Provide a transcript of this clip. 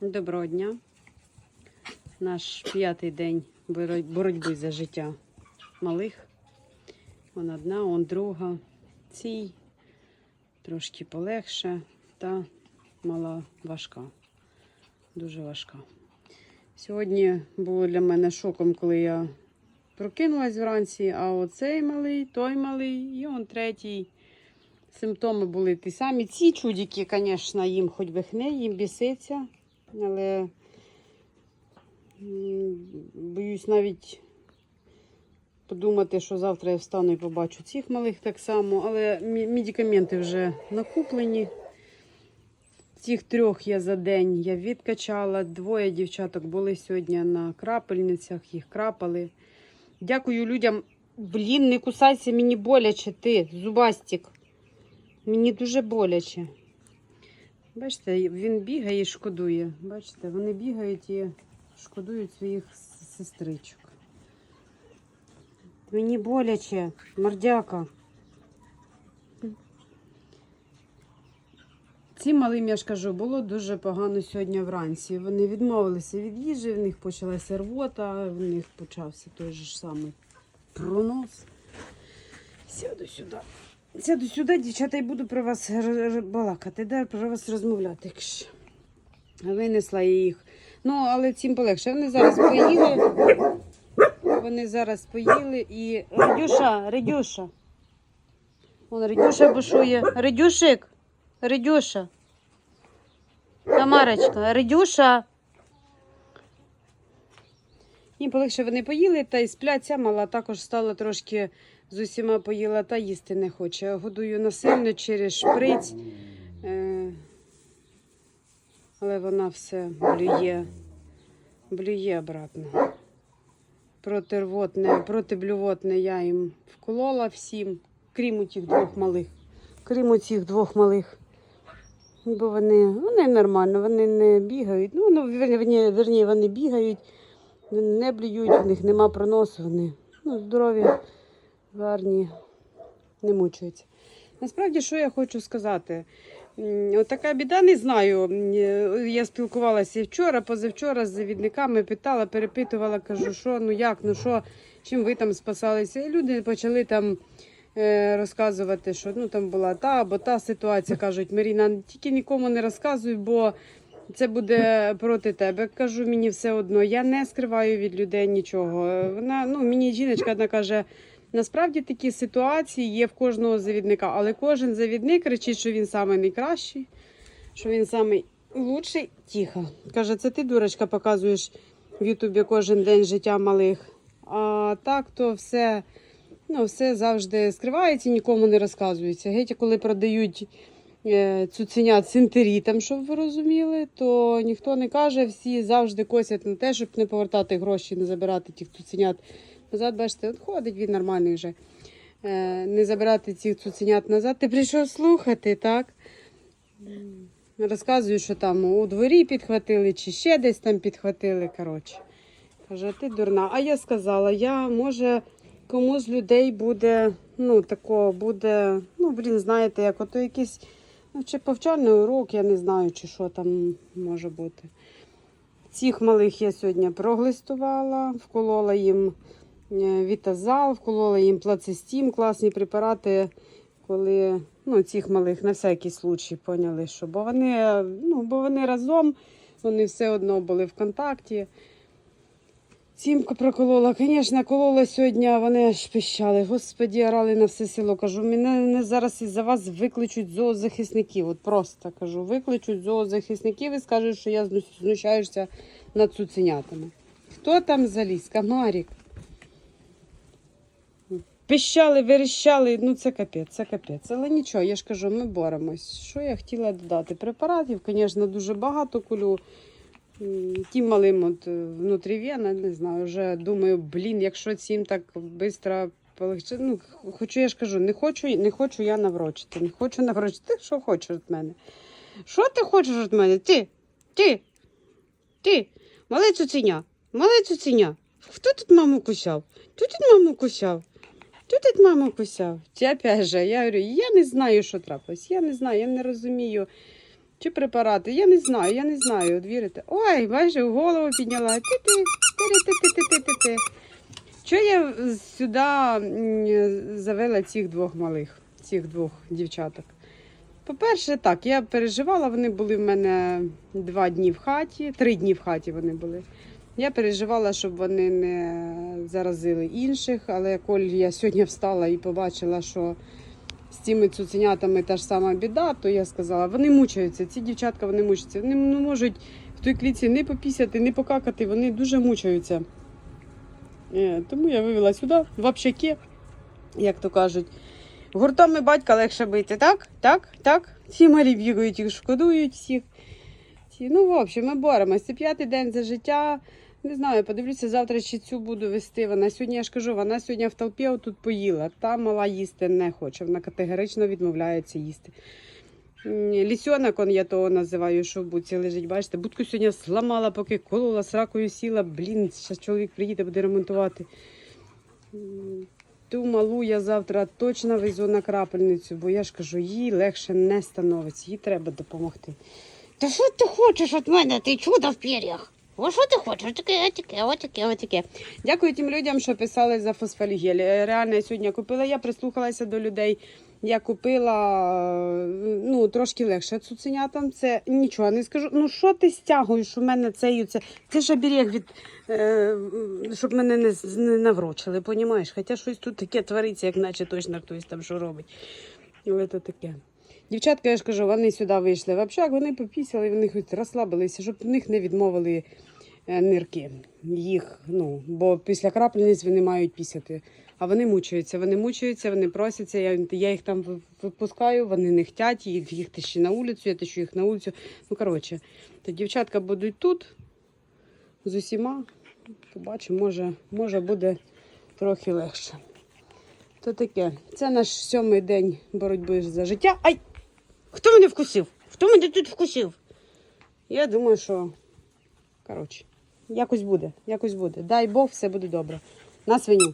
Доброго дня. Наш п'ятий день боротьби за життя малих. Вон одна, он друга. Цій трошки полегше та мала важка. Дуже важка. Сьогодні було для мене шоком, коли я прокинулась вранці, а оцей малий, той малий, і он третій. Симптоми були ті самі. Ці чудики, звісно, їм хоч би хне, їм біситься. Але боюсь навіть подумати, що завтра я встану і побачу цих малих так само. Але медикаменти вже накуплені. Цих трьох я за день я відкачала. Двоє дівчаток були сьогодні на крапельницях, їх крапали. Дякую людям. Блін, не кусайся, мені боляче ти, зубастик. Мені дуже боляче. Бачите, він бігає і шкодує. Бачите, вони бігають і шкодують своїх сестричок. Мені боляче, мордяка. Цим малим, я ж кажу, було дуже погано сьогодні вранці. Вони відмовилися від їжі, в них почалася рвота, в них почався той же ж самий пронос. Сяду сюди. Сяду сюди, дівчата, і буду про вас балакати, да, про вас розмовляти. Винесла я їх. Ну, але цим полегше. Вони зараз поїли. Вони зараз поїли і. Редюша, Редюша. Вон Редюша бушує. Редюшик. Редюша. Тамарочка, Редюша. Їм полегше вони поїли та й сплять. Ця мала також стала трошки з усіма поїла та їсти не хоче. Годую насильно через шприць. Е, але вона все блює, блює обратно. Протирвотне, протиблювотне я їм вколола всім, крім у тих двох малих. Крім у цих двох малих. Бо вони, вони нормально, вони не бігають. Ну, ну верні, верні, вони бігають, вони не блюють, у них нема проносу, вони ну, здорові, гарні, не мучаються. Насправді, що я хочу сказати? М, От така біда, не знаю. Я спілкувалася вчора, позавчора з завідниками, питала, перепитувала, кажу, що, ну як, ну що, чим ви там спасалися. І люди почали там е, розказувати, що ну, там була та або та ситуація. Кажуть, Маріна, тільки нікому не розказуй, бо це буде проти тебе. Кажу, мені все одно. Я не скриваю від людей нічого. Вона, ну, мені жіночка одна каже. Насправді такі ситуації є в кожного завідника, але кожен завідник кричить, що він самий найкращий, що він самий лучший. Тихо. Каже, це ти, дурочка, показуєш в Ютубі кожен день життя малих. А так то все, ну, все завжди скривається, нікому не розказується. Геть, коли продають е, цуценят синтерітам, щоб ви розуміли, то ніхто не каже, всі завжди косять на те, щоб не повертати гроші, не забирати тих цуценят назад. Бачите, от ходить він нормальний вже. Е, не забирати цих цуценят назад. Ти прийшов слухати, так? Розказую, що там у дворі підхватили, чи ще десь там підхватили. Коротше. Каже, ти дурна. А я сказала, я може комусь з людей буде, ну, такого буде, ну, блін, знаєте, як ото якийсь, ну, чи повчальний урок, я не знаю, чи що там може бути. Цих малих я сьогодні проглистувала, вколола їм е, вітазал, вколола їм плацистім, класні препарати, коли ну, цих малих на всякий случай поняли, що бо вони, ну, бо вони разом, вони все одно були в контакті. Сімку проколола. Звісно, колола сьогодні, вони аж пищали. Господі, орали на все село. Кажу, мене, мене зараз із-за вас викличуть зоозахисників. От просто кажу, викличуть зоозахисників і скажуть, що я знущаюся над цуценятами. Хто там заліз? Камарік. Пищали, верещали, ну це капець, це капець. Але нічого, я ж кажу, ми боремось. Що я хотіла додати? Препаратів, звісно, дуже багато кулю. Тим малим от е, внутрівена, не знаю, вже думаю, блін, якщо цим так швидко полегче. Ну, хочу, я ж кажу, не хочу, не хочу я наврочити. Не хочу наврочити. Ти що хочеш від мене? Що ти хочеш від мене? Ти, ти, ти, мале цуценя, мале цуценя. Хто тут маму кусав? Хто тут маму кусав? Хто тут маму кусав? Чи опять же, я говорю, я не знаю, що трапилось. Я не знаю, я не розумію. Чи препарати? Я не знаю, я не знаю. От вірите? Ой, бачиш, голову підняла. Ти-ти, ти-ти-ти-ти-ти-ти. Чого я сюди завела цих двох малих, цих двох дівчаток? По-перше, так, я переживала, вони були в мене два дні в хаті, три дні в хаті вони були. Я переживала, щоб вони не заразили інших, але коли я сьогодні встала і побачила, що з цими цуценятами та ж сама біда, то я сказала, вони мучаються, ці дівчатка вони мучаються. Вони не можуть в той клітці не попісяти, не покакати, вони дуже мучаються. Е, Тому я вивела сюди, в общаки, як то кажуть. Гуртами батька легше бити, так? Так? Так? Всі малі бігають, їх шкодують всіх. Ну, в общем, ми боремося. Це п'ятий день за життя. Не знаю, подивлюся, завтра чи цю буду вести. Вона сьогодні, я ж кажу, вона сьогодні в толпі отут поїла. Та мала їсти не хоче. Вона категорично відмовляється їсти. Лісьонок, он я того називаю, що в буці лежить. Бачите, будку сьогодні зламала, поки колола, сракою сіла. Блін, зараз чоловік приїде, буде ремонтувати. Ту малу я завтра точно везу на крапельницю, бо я ж кажу, їй легше не становиться, їй треба допомогти. Та що ти хочеш від мене? Ти чудо в пір'ях. О, що ти хочеш? Таке, отаке, отаке, отаке. Дякую тим людям, що писали за фосфалігель. Е, Реально, я сьогодні купила. Я прислухалася до людей. Я купила е, ну, трошки легше цуценятам. Це нічого не скажу. Ну що ти стягуєш у мене цею? Це, це ж оберіг від е, щоб мене не, не наврочили, понімаєш? Хоча щось тут таке твориться, як наче точно хтось там що робить. Це таке. Дівчатка, я ж кажу, вони сюди вийшли в общак, вони попісяли, вони хоч розслабилися, щоб в них не відмовили е, нирки. Їх, ну, бо після крапельниць вони мають пісяти. А вони мучаються, вони мучаються, вони просяться. Я, я їх там випускаю, вони не хочуть, їх, їх тащу на вулицю, я тащу їх на вулицю. Ну, коротше, то дівчатка будуть тут з усіма. Побачимо, може, може буде трохи легше. То таке. Це наш сьомий день боротьби за життя. Ай! Хто мене вкусив? Хто мене тут вкусив? Я думаю, що коротше, якось буде, якось буде. Дай Бог, все буде добре. На свиню.